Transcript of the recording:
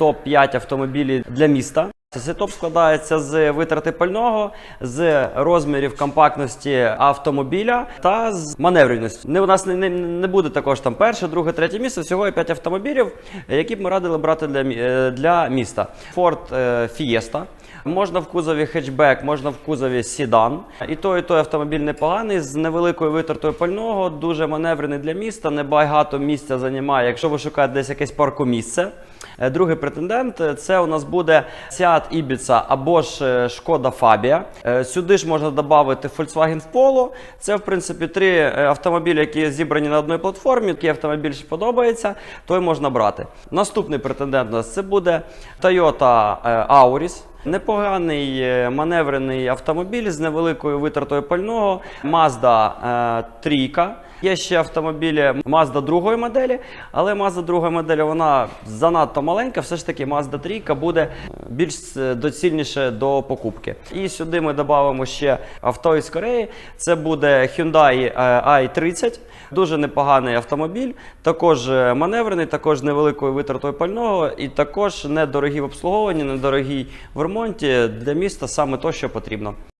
топ-5 автомобілів для міста. Цей топ складається з витрати пального, з розмірів компактності автомобіля та з маневреності. Не у нас не, не, не буде також там перше, друге, третє місце. Всього є 5 автомобілів, які б ми радили брати для, е, для міста. Ford Фієста. Fiesta. Можна в кузові хетчбек, можна в кузові сідан. І той, і той автомобіль непоганий, з невеликою витратою пального, дуже маневрений для міста, небагато місця займає, якщо ви шукаєте десь якесь паркомісце. Е, Другий претендент е, це у нас буде Seat Ibiza або ж е, Шкода. Е, Сюди ж можна додати Volkswagen Polo. Це, в принципі, три автомобілі, які зібрані на одній платформі. Який автомобіль більше подобається, той можна брати. Наступний претендент у нас це буде Toyota Auris. Непоганий е, маневрений автомобіль з невеликою витратою пального. Mazda е, трійка. Є ще автомобілі Mazda другої моделі, але Mazda другої моделі вона занадто маленька. Все ж таки Mazda трійка буде е, більш е, доцільніше до покупки. І сюди ми додамо ще авто із Кореї. Це буде Hyundai е, i30. Дуже непоганий автомобіль, також е, маневрений, також невеликою витратою пального, і також недорогий в обслуговуванні, недорогий в ремонті для міста саме то, що потрібно.